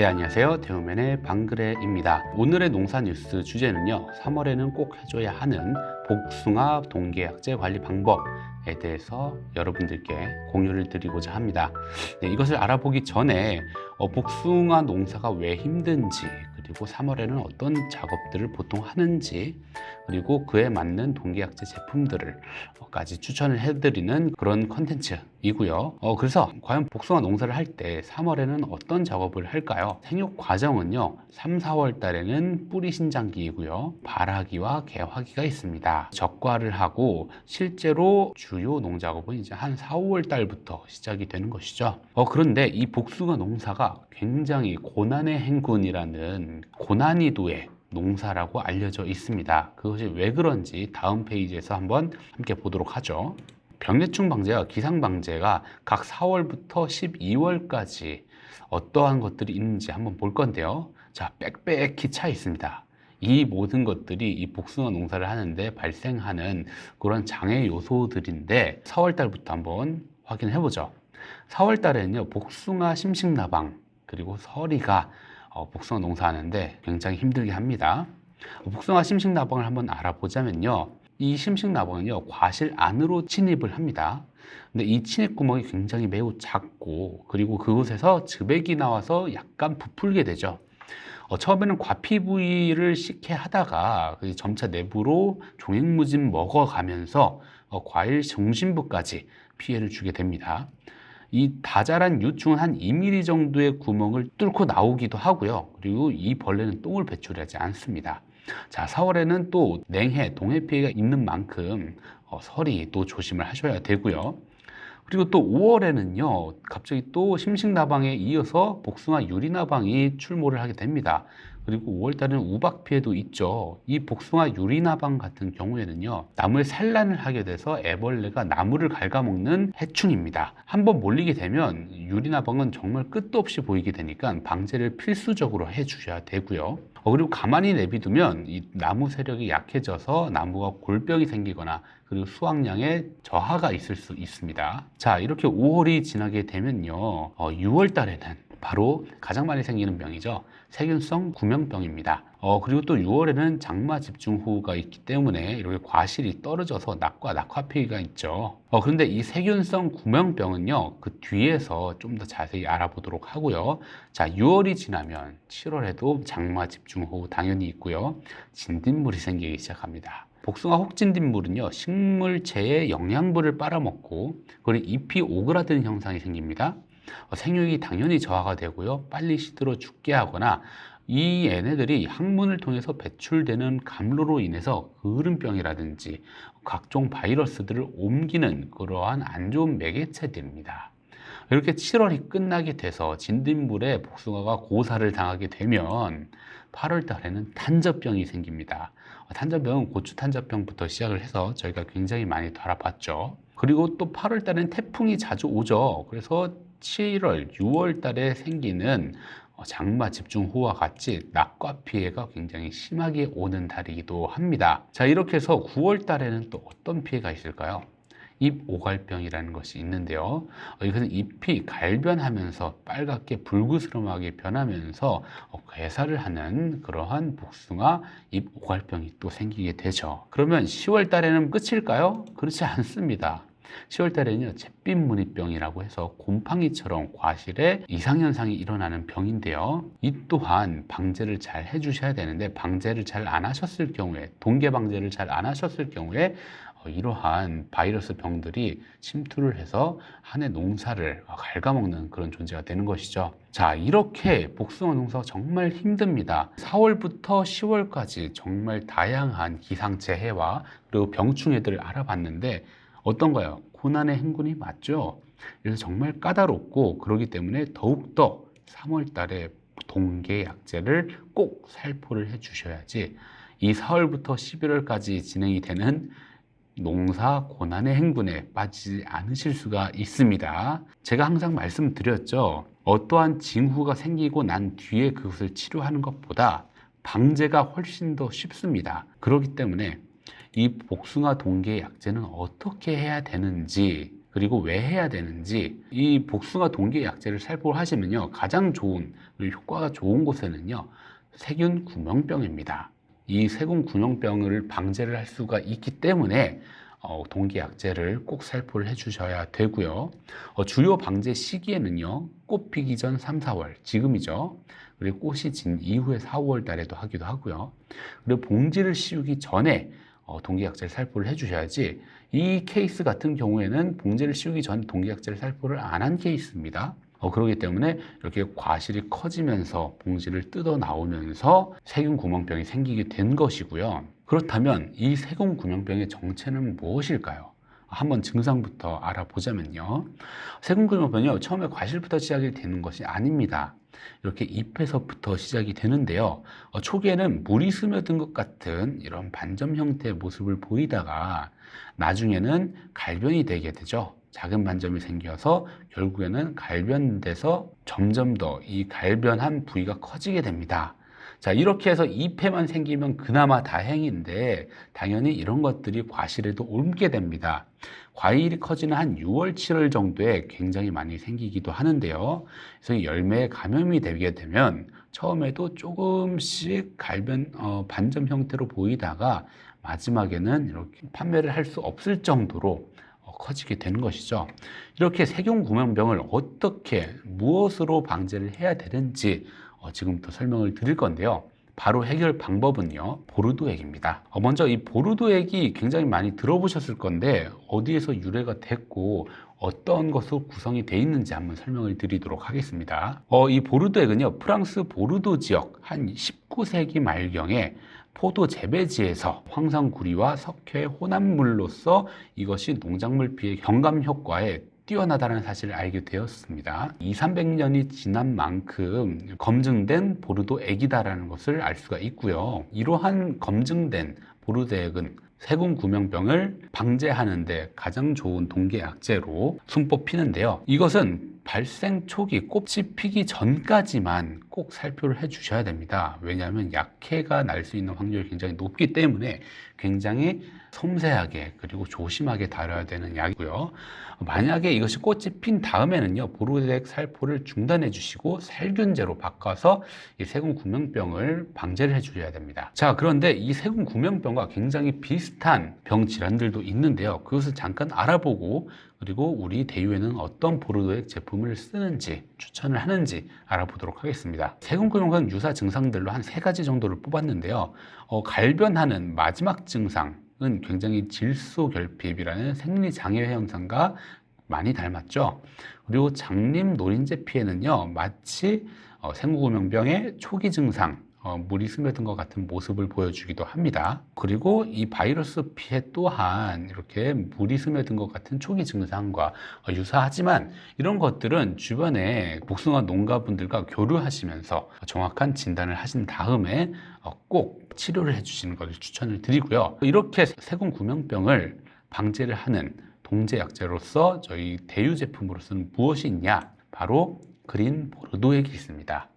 네, 안녕하세요. 대우맨의 방그레입니다. 오늘의 농사 뉴스 주제는요. 3월에는 꼭 해줘야 하는 복숭아 동계약제 관리 방법에 대해서 여러분들께 공유를 드리고자 합니다. 네, 이것을 알아보기 전에 어, 복숭아 농사가 왜 힘든지 그리고 3월에는 어떤 작업들을 보통 하는지 그리고 그에 맞는 동계약제 제품들을까지 추천을 해드리는 그런 컨텐츠이고요. 어, 그래서 과연 복숭아 농사를 할 때 3월에는 어떤 작업을 할까요? 생육 과정은요. 3, 4월 달에는 뿌리 신장기이고요. 발하기와 개화기가 있습니다. 적과를 하고 실제로 주요 농작업은 이제 한 4, 5월 달부터 시작이 되는 것이죠. 어, 그런데 이 복숭아 농사가 굉장히 고난의 행군이라는 고난이도의 농사라고 알려져 있습니다. 그것이 왜 그런지 다음 페이지에서 한번 함께 보도록 하죠. 병해충 방제와 기상 방제가 각 4월부터 12월까지 어떠한 것들이 있는지 한번 볼 건데요. 자, 빽빽히 차 있습니다. 이 모든 것들이 이 복숭아 농사를 하는데 발생하는 그런 장애 요소들인데 4월 달부터 한번 확인해 보죠. 4월 달에는요, 복숭아 심식나방 그리고 서리가 어, 복숭아 농사하는데 굉장히 힘들게 합니다. 복숭아 심식 나방을 한번 알아보자면요. 이 심식 나방은요, 과실 안으로 침입을 합니다. 근데 이 침입 구멍이 굉장히 매우 작고, 그리고 그곳에서 즙액이 나와서 약간 부풀게 되죠. 어, 처음에는 과피 부위를 식해 하다가 그 점차 내부로 종횡무진 먹어가면서 어, 과일 중심부까지 피해를 주게 됩니다. 이 다자란 유충은 한 2mm 정도의 구멍을 뚫고 나오기도 하고요. 그리고 이 벌레는 똥을 배출하지 않습니다. 자, 4월에는 또 냉해, 동해 피해가 있는 만큼 어, 설이 또 조심을 하셔야 되고요. 그리고 또 5월에는요, 갑자기 또 심식나방에 이어서 복숭아 유리나방이 출몰을 하게 됩니다. 그리고 5월 달에는 우박 피해도 있죠. 이 복숭아 유리나방 같은 경우에는요, 나무에 산란을 하게 돼서 애벌레가 나무를 갉아먹는 해충입니다. 한번 몰리게 되면 유리나방은 정말 끝도 없이 보이게 되니까 방제를 필수적으로 해 주셔야 되고요. 어, 그리고 가만히 내비두면 이 나무 세력이 약해져서 나무가 골병이 생기거나 그리고 수확량에 저하가 있을 수 있습니다. 자, 이렇게 5월이 지나게 되면요, 어, 6월 달에는 바로 가장 많이 생기는 병이죠. 세균성 구명병입니다. 어, 그리고 또 6월에는 장마 집중호우가 있기 때문에 이렇게 과실이 떨어져서 낙과 낙화 피해가 있죠. 어, 그런데 이 세균성 구명병은요, 그 뒤에서 좀 더 자세히 알아보도록 하고요. 자, 6월이 지나면 7월에도 장마 집중호우 당연히 있고요. 진딧물이 생기기 시작합니다. 복숭아 혹진딧물은요, 식물체의 영양분을 빨아먹고, 그리고 잎이 오그라드는 현상이 생깁니다. 어, 생육이 당연히 저하가 되고요. 빨리 시들어 죽게 하거나 이 얘네들이 항문을 통해서 배출되는 감로로 인해서 흐름병이라든지 각종 바이러스들을 옮기는 그러한 안 좋은 매개체들입니다. 이렇게 7월이 끝나게 돼서 진딧물에 복숭아가 고사를 당하게 되면 8월 달에는 탄저병이 생깁니다. 탄저병은 고추 탄저병부터 시작을 해서 저희가 굉장히 많이 달아봤죠. 그리고 또 8월 달에는 태풍이 자주 오죠. 그래서 7월, 6월 달에 생기는 장마 집중호우와 같이 낙과 피해가 굉장히 심하게 오는 달이기도 합니다. 자, 이렇게 해서 9월 달에는 또 어떤 피해가 있을까요? 잎 오갈병이라는 것이 있는데요. 이것은 잎이 갈변하면서 빨갛게 불구스름하게 변하면서 괴사를 하는 그러한 복숭아 잎 오갈병이 또 생기게 되죠. 그러면 10월 달에는 끝일까요? 그렇지 않습니다. 10월 달에는요, 잿빛 무늬병이라고 해서 곰팡이처럼 과실에 이상현상이 일어나는 병인데요. 이 또한 방제를 잘 해주셔야 되는데, 방제를 잘 안 하셨을 경우에, 동계 방제를 잘 안 하셨을 경우에, 어, 이러한 바이러스 병들이 침투를 해서 한해 농사를 갉아먹는 그런 존재가 되는 것이죠. 자, 이렇게 복숭아 농사가 정말 힘듭니다. 4월부터 10월까지 정말 다양한 기상재해와 그리고 병충해들을 알아봤는데, 어떤가요? 고난의 행군이 맞죠? 그래서 정말 까다롭고 그러기 때문에 더욱더 3월 달에 동계 약제를 꼭 살포를 해 주셔야지 이 4월부터 11월까지 진행이 되는 농사 고난의 행군에 빠지지 않으실 수가 있습니다. 제가 항상 말씀드렸죠. 어떠한 징후가 생기고 난 뒤에 그것을 치료하는 것보다 방제가 훨씬 더 쉽습니다. 그렇기 때문에 이 복숭아 동계 약제는 어떻게 해야 되는지 그리고 왜 해야 되는지 이 복숭아 동계 약제를 살포를 하시면요 가장 좋은 효과가 좋은 곳에는요 세균 구명병입니다. 이 세균 구명병을 방제를 할 수가 있기 때문에 어, 동계 약제를 꼭 살포를 해주셔야 되고요. 어, 주요 방제 시기에는요 꽃 피기 전 3, 4월 지금이죠. 그리고 꽃이 진 이후에 4, 5월 달에도 하기도 하고요. 그리고 봉지를 씌우기 전에 어, 동계약제를 살포를 해주셔야지 이 케이스 같은 경우에는 봉지를 씌우기 전에 동계약제를 살포를 안 한 케이스입니다. 어, 그렇기 때문에 이렇게 과실이 커지면서 봉지를 뜯어 나오면서 세균 구멍병이 생기게 된 것이고요. 그렇다면 이 세균 구멍병의 정체는 무엇일까요? 한번 증상부터 알아보자면요. 세균 구멍병은요, 처음에 과실부터 시작이 되는 것이 아닙니다. 이렇게 잎에서부터 시작이 되는데요. 어, 초기에는 물이 스며든 것 같은 이런 반점 형태의 모습을 보이다가 나중에는 갈변이 되게 되죠. 작은 반점이 생겨서 결국에는 갈변돼서 점점 더 이 갈변한 부위가 커지게 됩니다. 자, 이렇게 해서 잎에만 생기면 그나마 다행인데 당연히 이런 것들이 과실에도 옮게 됩니다. 과일이 커지는 한 6월, 7월 정도에 굉장히 많이 생기기도 하는데요. 그래서 이 열매에 감염이 되게 되면 처음에도 조금씩 갈변 어, 반점 형태로 보이다가 마지막에는 이렇게 판매를 할 수 없을 정도로 어, 커지게 되는 것이죠. 이렇게 세균 구명병을 어떻게 무엇으로 방제를 해야 되는지 어, 지금부터 설명을 드릴 건데요. 바로 해결 방법은요, 보르도액입니다. 어, 먼저 이 보르도액이 굉장히 많이 들어보셨을 건데, 어디에서 유래가 됐고, 어떤 것으로 구성이 되어 있는지 한번 설명을 드리도록 하겠습니다. 어, 이 보르도액은요, 프랑스 보르도 지역 한 19세기 말경에 포도 재배지에서 황산구리와 석회의 혼합물로서 이것이 농작물 피해 경감 효과에 뛰어나다는 사실을 알게 되었습니다. 2, 300년이 지난 만큼 검증된 보르도 액이다라는 것을 알 수가 있고요. 이러한 검증된 보르도 액은 세균 구명병을 방제하는데 가장 좋은 동계 약제로 손꼽 피는데요. 이것은 발생 초기 꽃이 피기 전까지만 꼭 살포를 해 주셔야 됩니다. 왜냐하면 약해가 날 수 있는 확률이 굉장히 높기 때문에 굉장히 섬세하게 그리고 조심하게 다뤄야 되는 약이고요. 만약에 이것이 꽃이 핀 다음에는요, 보르덱 살포를 중단해 주시고 살균제로 바꿔서 이 세균 구명병을 방제를 해 주셔야 됩니다. 자, 그런데 이 세균 구명병과 굉장히 비슷한 병 질환들도 있는데요. 그것을 잠깐 알아보고 그리고 우리 대유에는 어떤 보르도액 제품을 쓰는지 추천을 하는지 알아보도록 하겠습니다. 세균구명관 유사 증상들로 한 세 가지 정도를 뽑았는데요. 어, 갈변하는 마지막 증상은 굉장히 질소결핍이라는 생리장애 현상과 많이 닮았죠. 그리고 장림 노린재 피해는요, 마치 어, 생구구명병의 초기 증상, 어, 물이 스며든 것 같은 모습을 보여주기도 합니다. 그리고 이 바이러스 피해 또한 이렇게 물이 스며든 것 같은 초기 증상과 어, 유사하지만 이런 것들은 주변에 복숭아 농가분들과 교류하시면서 정확한 진단을 하신 다음에 어, 꼭 치료를 해주시는 것을 추천을 드리고요. 이렇게 세균 구명병을 방제를 하는 동제 약제로서 저희 대유 제품으로서는 무엇이 있냐? 바로 그린 보르도액이 있습니다.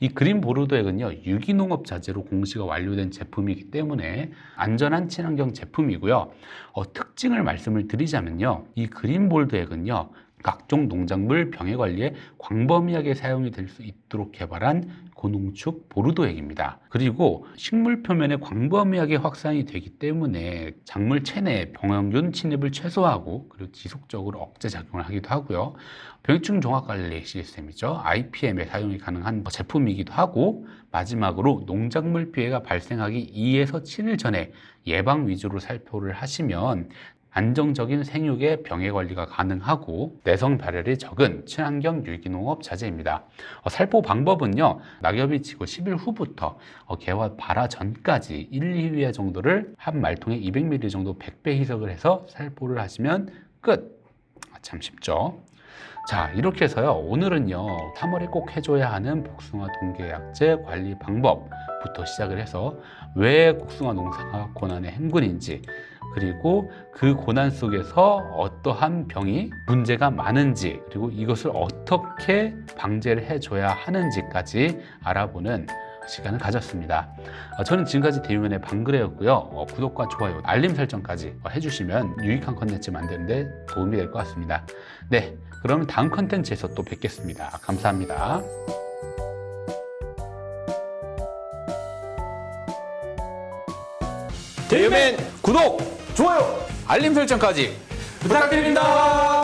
이 그린 보르도액은요 유기농업 자재로 공시가 완료된 제품이기 때문에 안전한 친환경 제품이고요. 어, 특징을 말씀을 드리자면요, 이 그린 보르도액은요 각종 농작물 병해 관리에 광범위하게 사용이 될 수 있도록 개발한 고농축 보르도액입니다. 그리고 식물 표면에 광범위하게 확산이 되기 때문에 작물 체내에 병원균 침입을 최소화하고 그리고 지속적으로 억제 작용을 하기도 하고요. 병해충 종합 관리 시스템이죠. IPM에 사용이 가능한 제품이기도 하고 마지막으로 농작물 피해가 발생하기 2에서 7일 전에 예방 위주로 살포를 하시면 안정적인 생육의 병해 관리가 가능하고 내성 발열이 적은 친환경 유기농업 자재입니다. 어, 살포 방법은요. 낙엽이 지고 10일 후부터 어, 개화 발화 전까지 1, 2회 정도를 한 말통에 200ml 정도 100배 희석을 해서 살포를 하시면 끝. 아, 참 쉽죠. 자 이렇게 해서요. 오늘은요 3월에 꼭 해줘야 하는 복숭아 동계약제 관리 방법부터 시작을 해서 왜 복숭아 농사가 고난의 행군인지 그리고 그 고난 속에서 어떠한 병이 문제가 많은지 그리고 이것을 어떻게 방제를 해줘야 하는지까지 알아보는 시간을 가졌습니다. 어, 저는 지금까지 대유면의 방그레였고요. 어, 구독과 좋아요, 알림 설정까지 어, 해주시면 유익한 컨텐츠 만드는데 도움이 될 것 같습니다. 네, 그러면 다음 컨텐츠에서 또 뵙겠습니다. 감사합니다. 대유맨 구독, 좋아요, 알림 설정까지 부탁드립니다.